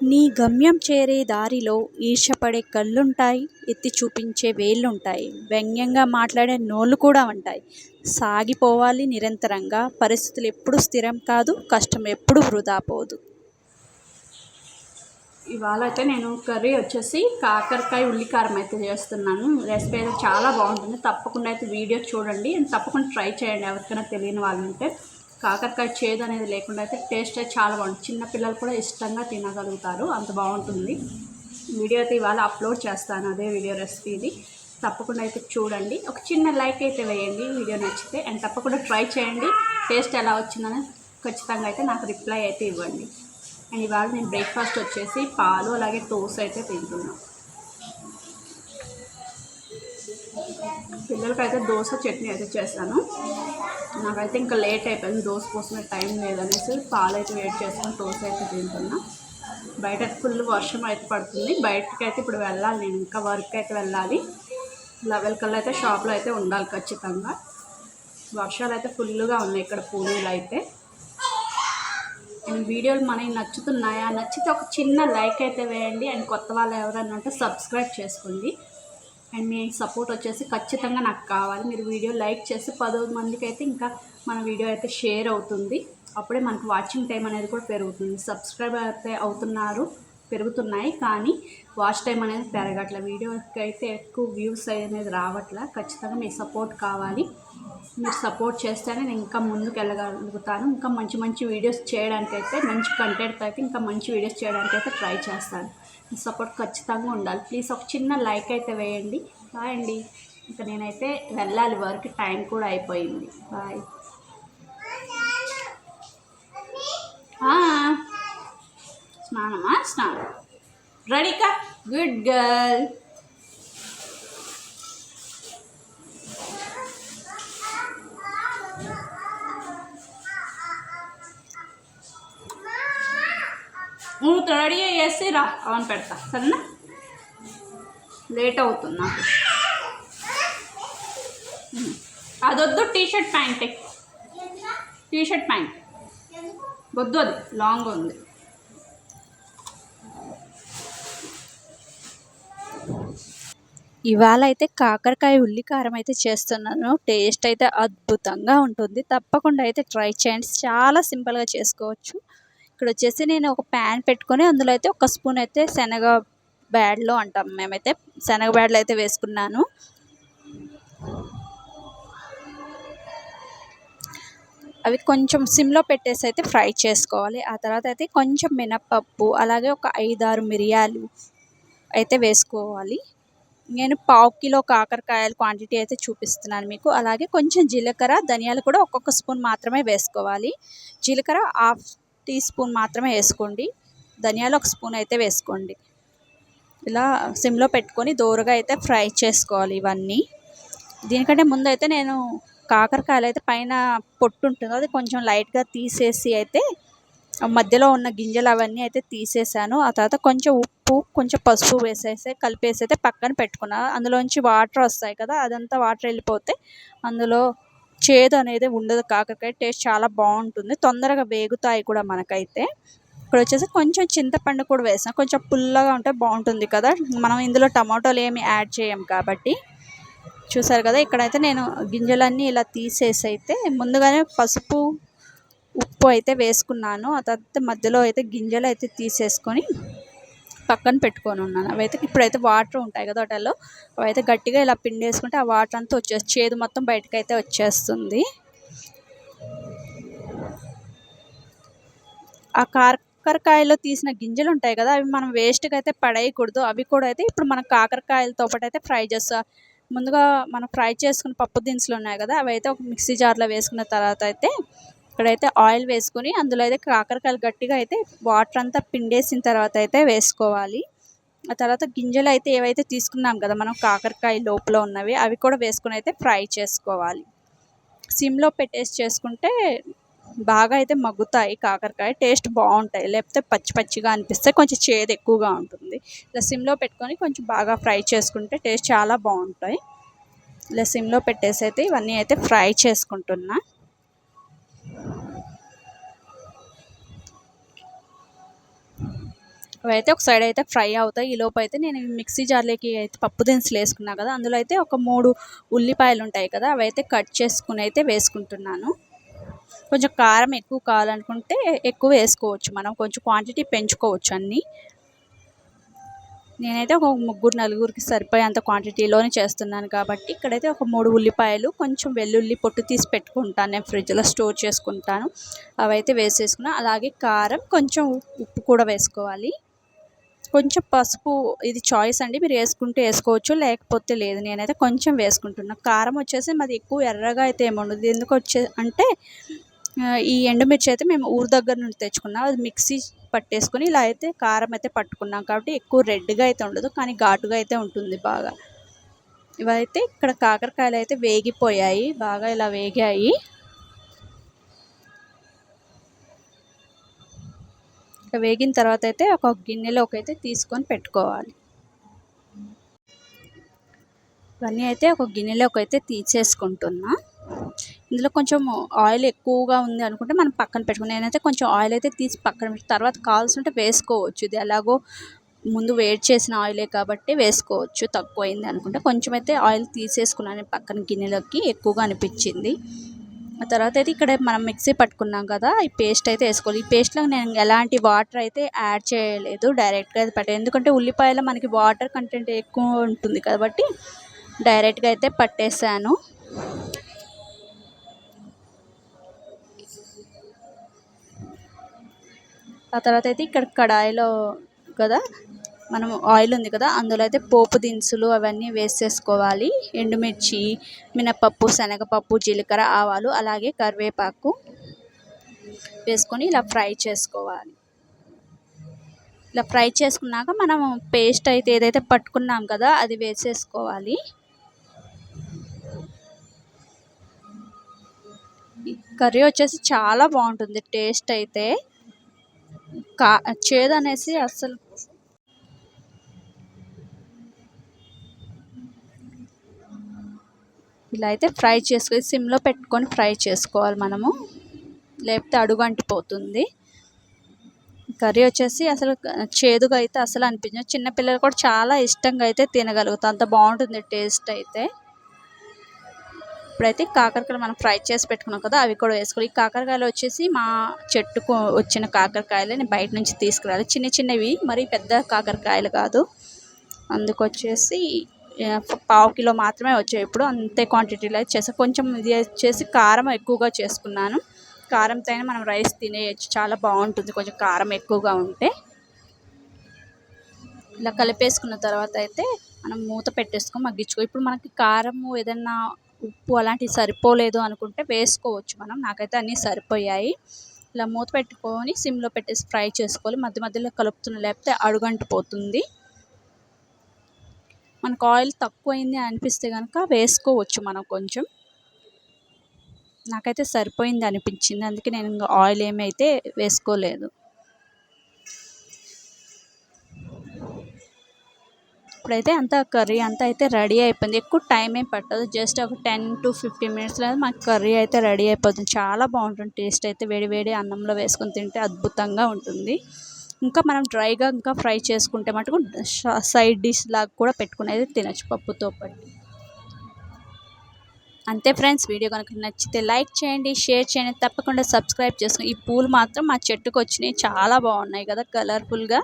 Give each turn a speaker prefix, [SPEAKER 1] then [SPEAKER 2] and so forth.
[SPEAKER 1] నీ గమ్యం చేరే దారిలో ఈర్షపడే కళ్ళుంటాయి ఎత్తి చూపించే వేళ్ళుంటాయి. వ్యంగ్యంగా మాట్లాడే నోళ్ళు కూడా ఉంటాయి సాగిపోవాలి నిరంతరంగా. పరిస్థితులు ఎప్పుడూ స్థిరం కాదు కష్టం ఎప్పుడు వృధా పోదు.
[SPEAKER 2] ఇవాళ అయితే నేను కర్రీ వచ్చేసి కాకరకాయ ఉల్లికారం అయితే చేస్తున్నాను. రెసిపీ అయితే చాలా బాగుంటుంది. తప్పకుండా అయితే వీడియో చూడండి. తప్పకుండా ట్రై చేయండి. ఎవరికైనా తెలియని వాళ్ళు ఉంటే కాకరకాయ చేదు అనేది లేకుండా అయితే టేస్ట్ అయితే చాలా బాగుంటుంది. చిన్నపిల్లలు కూడా ఇష్టంగా తినగలుగుతారు. అంత బాగుంటుంది. వీడియో అయితే ఇవాళ అప్లోడ్ చేస్తాను. అదే వీడియో రెసిపీ ఇది. తప్పకుండా అయితే చూడండి. ఒక చిన్న లైక్ అయితే వేయండి. వీడియో నచ్చితే అండ్ తప్పకుండా ట్రై చేయండి. టేస్ట్ ఎలా వచ్చిందని ఖచ్చితంగా అయితే నాకు రిప్లై అయితే ఇవ్వండి. అండ్ ఇవాళ నేను బ్రేక్ఫాస్ట్ వచ్చేసి పాలు అలాగే టోస్ట్ అయితే తింటున్నాను. పిల్లలకైతే దోశ చట్నీ అయితే చేశాను. నాకైతే ఇంకా లేట్ అయిపోయింది దోశ కోసమే టైం లేదనేసి పాలు అయితే వెయిట్ చేస్తాను దోశ అయితే తింటున్నా. బయట ఫుల్ వర్షం అయితే పడుతుంది. బయటకి అయితే ఇప్పుడు వెళ్ళాలి నేను ఇంకా వర్క్ అయితే వెళ్ళాలి. లెవెల్ కల్లా అయితే షాప్లో అయితే ఉండాలి ఖచ్చితంగా. వర్షాలు అయితే ఫుల్గా ఉన్నాయి ఇక్కడ పూణేలో అయితే. అండ్ వీడియోలు మనకి నచ్చుతున్నాయా? నచ్చితే ఒక చిన్న లైక్ అయితే వేయండి. అండ్ కొత్త వాళ్ళు ఎవరైనా ఉంటే సబ్స్క్రైబ్ చేసుకోండి. అండ్ మీ సపోర్ట్ వచ్చేసి ఖచ్చితంగా నాకు కావాలి. మీరు వీడియో లైక్ చేసి పదో మందికి అయితే ఇంకా మన వీడియో అయితే షేర్ అవుతుంది. అప్పుడే మనకు వాచింగ్ టైం అనేది కూడా పెరుగుతుంది. సబ్స్క్రైబ్ అయితే అవుతున్నారు పెరుగుతున్నాయి. కానీ వాచ్ టైం అనేది పెరగట్లే. వీడియోకి అయితే ఎక్కువ వ్యూస్ అనేది రావట్లే. ఖచ్చితంగా మీ సపోర్ట్ కావాలి. మీరు సపోర్ట్ చేస్తేనే నేను ఇంకా ముందుకు వెళ్ళగలుగుతాను ఇంకా మంచి మంచి వీడియోస్ చేయడానికి అయితే మంచి కంటెంట్ అయితే ఇంకా మంచి వీడియోస్ చేయడానికి అయితే ట్రై చేస్తాను. సపోర్ట్ ఖచ్చితంగా ఉండాలి. ప్లీజ్ ఒక చిన్న లైక్ అయితే వేయండి. బాయ్ అండి. ఇంకా నేనైతే వెళ్ళాలి వర్క్. టైం కూడా అయిపోయింది. బాయ్. స్నానమా? స్నానం. రెడీకా? Good girl. నువ్వు రెడీ చేసి రా ఆన్ పెడతా సరేనా? లేట్ అవుతుంది నాకు. ఉమ్. అదొద్దు టీషర్ట్ ప్యాంటే. Pant pant. వద్దు అది లాంగ్ ఉంది.
[SPEAKER 1] ఇవాళ అయితే కాకరకాయ ఉల్లికారం అయితే చేస్తున్నాను. టేస్ట్ అయితే అద్భుతంగా ఉంటుంది. తప్పకుండా అయితే ట్రై చేయండి. చాలా సింపుల్గా చేసుకోవచ్చు. ఇక్కడ వచ్చేసి నేను ఒక ప్యాన్ పెట్టుకొని అందులో అయితే ఒక స్పూన్ అయితే శనగ బ్యాడ్లో అంటాం. మేమైతే శనగ బ్యాడ్లు అయితే వేసుకున్నాను. అవి కొంచెం సిమ్లో పెట్టేసి అయితే ఫ్రై చేసుకోవాలి. ఆ తర్వాత అయితే కొంచెం మినప్పప్పు అలాగే ఒక ఐదారు మిరియాలు అయితే వేసుకోవాలి. నేను పావు కిలో కాకరకాయల క్వాంటిటీ అయితే చూపిస్తున్నాను మీకు. అలాగే కొంచెం జీలకర్ర ధనియాలు కూడా ఒక్కొక్క స్పూన్ మాత్రమే వేసుకోవాలి. జీలకర్ర హాఫ్ టీ స్పూన్ మాత్రమే వేసుకోండి. ధనియాలు ఒక స్పూన్ అయితే వేసుకోండి. ఇలా సిమ్లో పెట్టుకొని దోరగా అయితే ఫ్రై చేసుకోవాలి ఇవన్నీ. దీనికంటే ముందు అయితే నేను కాకరకాయలు అయితే పైన పొట్టు ఉంటుందో. అది కొంచెం లైట్గా తీసేసి అయితే మధ్యలో ఉన్న గింజలు అవన్నీ అయితే తీసేసాను. ఆ తర్వాత కొంచెం ఉప్పు కొంచెం పసుపు వేసేసి కలిపేసి అయితే పక్కన పెట్టుకున్నాను అందులోంచి వాటర్ వస్తాయి కదా అదంతా వాటర్ వెళ్ళిపోతే అందులో చేదు అనేది ఉండదు. కాకరకాయ టేస్ట్ చాలా బాగుంటుంది. తొందరగా వేగుతాయి కూడా మనకైతే. ఇక్కడ వచ్చేసి కొంచెం చింతపండు కూడా వేసాం కొంచెం పుల్లగా ఉంటే బాగుంటుంది కదా. మనం ఇందులో టమాటోలు ఏమి యాడ్ చేయం కాబట్టి. చూసారు కదా ఇక్కడైతే నేను గింజలన్నీ ఇలా తీసేసి అయితే ముందుగానే పసుపు ఉప్పు అయితే వేసుకున్నాను. ఆ తర్వాత మధ్యలో అయితే గింజలు అయితే తీసేసుకొని పక్కన పెట్టుకొని ఉన్నాను. అవైతే ఇప్పుడైతే వాటర్ ఉంటాయి కదా వాటిలో అవైతే గట్టిగా ఇలా పిండి వేసుకుంటే ఆ వాటర్ అంతా వచ్చేసి చేదు మొత్తం బయటకు అయితే వచ్చేస్తుంది. ఆ కాకరకాయలో తీసిన గింజలు ఉంటాయి కదా అవి మనం వేస్ట్గా అయితే పడేయకూడదు. అవి కూడా అయితే ఇప్పుడు మనం కాకరకాయలతో పాటు అయితే ఫ్రై చేస్తా ముందుగా మనం ఫ్రై చేసుకున్న పప్పు దినుసులు ఉన్నాయి కదా అవి అయితే ఒక మిక్సీ జార్లో వేసుకున్న తర్వాత అయితే ఇక్కడైతే ఆయిల్ వేసుకొని అందులో అయితే కాకరకాయలు గట్టిగా అయితే వాటర్ అంతా పిండేసిన తర్వాత అయితే వేసుకోవాలి. ఆ తర్వాత గింజలు అయితే ఏవైతే తీసుకున్నాం కదా మనం కాకరకాయ లోపల ఉన్నవి అవి కూడా వేసుకుని అయితే ఫ్రై చేసుకోవాలి. సిమ్లో పెట్టేసి చేసుకుంటే బాగా అయితే మగ్గుతాయి కాకరకాయ టేస్ట్ బాగుంటాయి. లేకపోతే పచ్చి పచ్చిగా అనిపిస్తే కొంచెం చేదు ఎక్కువగా ఉంటుంది. ఇలా సిమ్లో పెట్టుకొని కొంచెం బాగా ఫ్రై చేసుకుంటే టేస్ట్ చాలా బాగుంటాయి. ఇలా సిమ్లో పెట్టేసి అయితే ఇవన్నీ అయితే ఫ్రై చేసుకుంటున్నా. అవైతే ఒక సైడ్ అయితే ఫ్రై అవుతాయి. ఈ లోపు అయితే నేను మిక్సీ జార్లోకి అయితే పప్పు దినుసులు వేసుకున్నా కదా అందులో అయితే ఒక మూడు ఉల్లిపాయలు ఉంటాయి కదా అవి అయితే కట్ చేసుకుని అయితే వేసుకుంటున్నాను. కొంచెం కారం ఎక్కువ కావాలనుకుంటే ఎక్కువ వేసుకోవచ్చు మనం కొంచెం క్వాంటిటీ పెంచుకోవచ్చు అన్నీ. నేనైతే ఒక ముగ్గురు నలుగురికి సరిపోయేంత క్వాంటిటీలోనే చేస్తున్నాను కాబట్టి ఇక్కడైతే ఒక మూడు ఉల్లిపాయలు కొంచెం వెల్లుల్లి పొట్టు తీసి పెట్టుకుంటాను నేను ఫ్రిడ్జ్లో స్టోర్ చేసుకుంటాను. అవైతే వేసేసుకున్నాను అలాగే కారం కొంచెం ఉప్పు కూడా వేసుకోవాలి. కొంచెం పసుపు ఇది చాయిస్ అండి. మీరు వేసుకుంటే వేసుకోవచ్చు లేకపోతే లేదు. నేనైతే కొంచెం వేసుకుంటున్నా. కారం వచ్చేసి మాది ఎక్కువ ఎర్రగా అయితే ఏముండదు ఎందుకు వచ్చే అంటే ఈ ఎండుమిర్చి అయితే మేము ఊరి దగ్గర నుండి తెచ్చుకున్నాం. అది మిక్సీ పట్టేసుకొని ఇలా అయితే కారం అయితే పట్టుకున్నాం కాబట్టి ఎక్కువ రెడ్గా అయితే ఉండదు కానీ ఘాటుగా అయితే ఉంటుంది బాగా. ఇవైతే ఇక్కడ కాకరకాయలు అయితే వేగిపోయాయి. బాగా ఇలా వేగాయి. ఇక వేగిన తర్వాత అయితే ఒక గిన్నెలోకి అయితే తీసుకొని పెట్టుకోవాలి. ఇవన్నీ అయితే ఒక గిన్నెలోకి అయితే తీసేసుకుంటున్నా. ఇందులో కొంచెం ఆయిల్ ఎక్కువగా ఉంది అనుకుంటే మనం పక్కన పెట్టుకుని నేనైతే కొంచెం ఆయిల్ అయితే తీసి పక్కన పెట్టి తర్వాత కావాల్సింటే వేసుకోవచ్చు. ఇది ఎలాగో ముందు వేడి చేసిన ఆయిలే కాబట్టి వేసుకోవచ్చు. తక్కువ అయింది అనుకుంటే కొంచెం అయితే ఆయిల్ తీసేసుకున్నాను పక్కన గిన్నెలోకి ఎక్కువగా అనిపించింది. తర్వాత అయితే ఇక్కడ మనం మిక్సీ పట్టుకున్నాం కదా ఈ పేస్ట్ అయితే వేసుకోవాలి. ఈ పేస్ట్లో నేను ఎలాంటి వాటర్ అయితే యాడ్ చేయలేదు డైరెక్ట్గా అయితే పట్టే ఎందుకంటే ఉల్లిపాయలో మనకి వాటర్ కంటెంట్ ఎక్కువ ఉంటుంది కాబట్టి డైరెక్ట్గా అయితే పట్టేసాను. ఆ తర్వాత అయితే ఇక్కడ కడాయిలో కదా మనం ఆయిల్ ఉంది కదా అందులో అయితే పోపు దినుసులు అవన్నీ వేసేసుకోవాలి. ఎండుమిర్చి మినపప్పు శనగపప్పు జీలకర్ర ఆవాలు అలాగే కరివేపాకు వేసుకొని ఇలా ఫ్రై చేసుకోవాలి. ఇలా ఫ్రై చేసుకున్నాక మనం పేస్ట్ అయితే ఏదైతే పట్టుకున్నాం కదా అది వేసేసుకోవాలి. కర్రీ వచ్చేసి చాలా బాగుంటుంది టేస్ట్ అయితే. కా చేదు అనేసి అస్సలు ఇలా అయితే ఫ్రై చేసుకొని సిమ్లో పెట్టుకొని ఫ్రై చేసుకోవాలి మనము. లేకపోతే అడుగు అంటిపోతుంది. కర్రీ వచ్చేసి అసలు చేదుగా అయితే అసలు అనిపించదు. చిన్నపిల్లలు కూడా చాలా ఇష్టంగా అయితే తినగలుగుతారు. అంత బాగుంటుంది టేస్ట్ అయితే. ఇప్పుడైతే కాకరకాయలు మనం ఫ్రై చేసి పెట్టుకున్నాం కదా అవి కూడా వేసుకోవాలి. ఈ కాకరకాయలు వచ్చేసి మా చెట్టుకు వచ్చిన కాకరకాయలు నేను బయట నుంచి తీసుకురాలి. చిన్న చిన్నవి మరి పెద్ద కాకరకాయలు కాదు. అందుకొచ్చేసి పావు కిలో మాత్రమే వచ్చాయి ఇప్పుడు. అంతే క్వాంటిటీలో చేసా. కొంచెం ఇది వచ్చేసి కారం ఎక్కువగా చేసుకున్నాను. కారంతో అయినా మనం రైస్ తినేయచ్చు. చాలా బాగుంటుంది. కొంచెం కారం ఎక్కువగా ఉంటే. ఇలా కలిపేసుకున్న తర్వాత అయితే మనం మూత పెట్టేసుకొని మగ్గించుకో. ఇప్పుడు మనకి కారము ఏదన్నా ఉప్పు అలాంటివి సరిపోలేదు అనుకుంటే వేసుకోవచ్చు మనం. నాకైతే అన్నీ సరిపోయాయి. ఇలా మూత పెట్టుకొని సిమ్లో పెట్టేసి ఫ్రై చేసుకోవాలి. మధ్య మధ్యలో కలుపుతున్న లేకపోతే అడుగంటిపోతుంది. మనకు ఆయిల్ తక్కువైంది అనిపిస్తే కనుక వేసుకోవచ్చు మనం కొంచెం. నాకైతే సరిపోయింది అనిపించింది. అందుకే నేను ఇంకా ఆయిల్ ఏమైతే వేసుకోలేదు. ఇప్పుడైతే అంతా కర్రీ అంతా అయితే రెడీ అయిపోయింది. ఎక్కువ టైం ఏం పట్టదు. జస్ట్ ఒక టెన్ టు ఫిఫ్టీన్ మినిట్స్లో మాకు కర్రీ అయితే రెడీ అయిపోతుంది. చాలా బాగుంటుంది. టేస్ట్ అయితే వేడి వేడి అన్నంలో వేసుకొని తింటే అద్భుతంగా ఉంటుంది. ఇంకా మనం డ్రైగా ఇంకా ఫ్రై చేసుకుంటే మటుకు సైడ్ డిష్ లాగా కూడా పెట్టుకునేది తినచ్చు పప్పుతో పాటు. అంతే ఫ్రెండ్స్ వీడియో కనుక నచ్చితే లైక్ చేయండి షేర్ చేయండి తప్పకుండా సబ్స్క్రైబ్ చేసుకోండి ఈ పూలు మాత్రం మా చెట్టుకు వచ్చినాయి చాలా బాగున్నాయి కదా కలర్ఫుల్గా.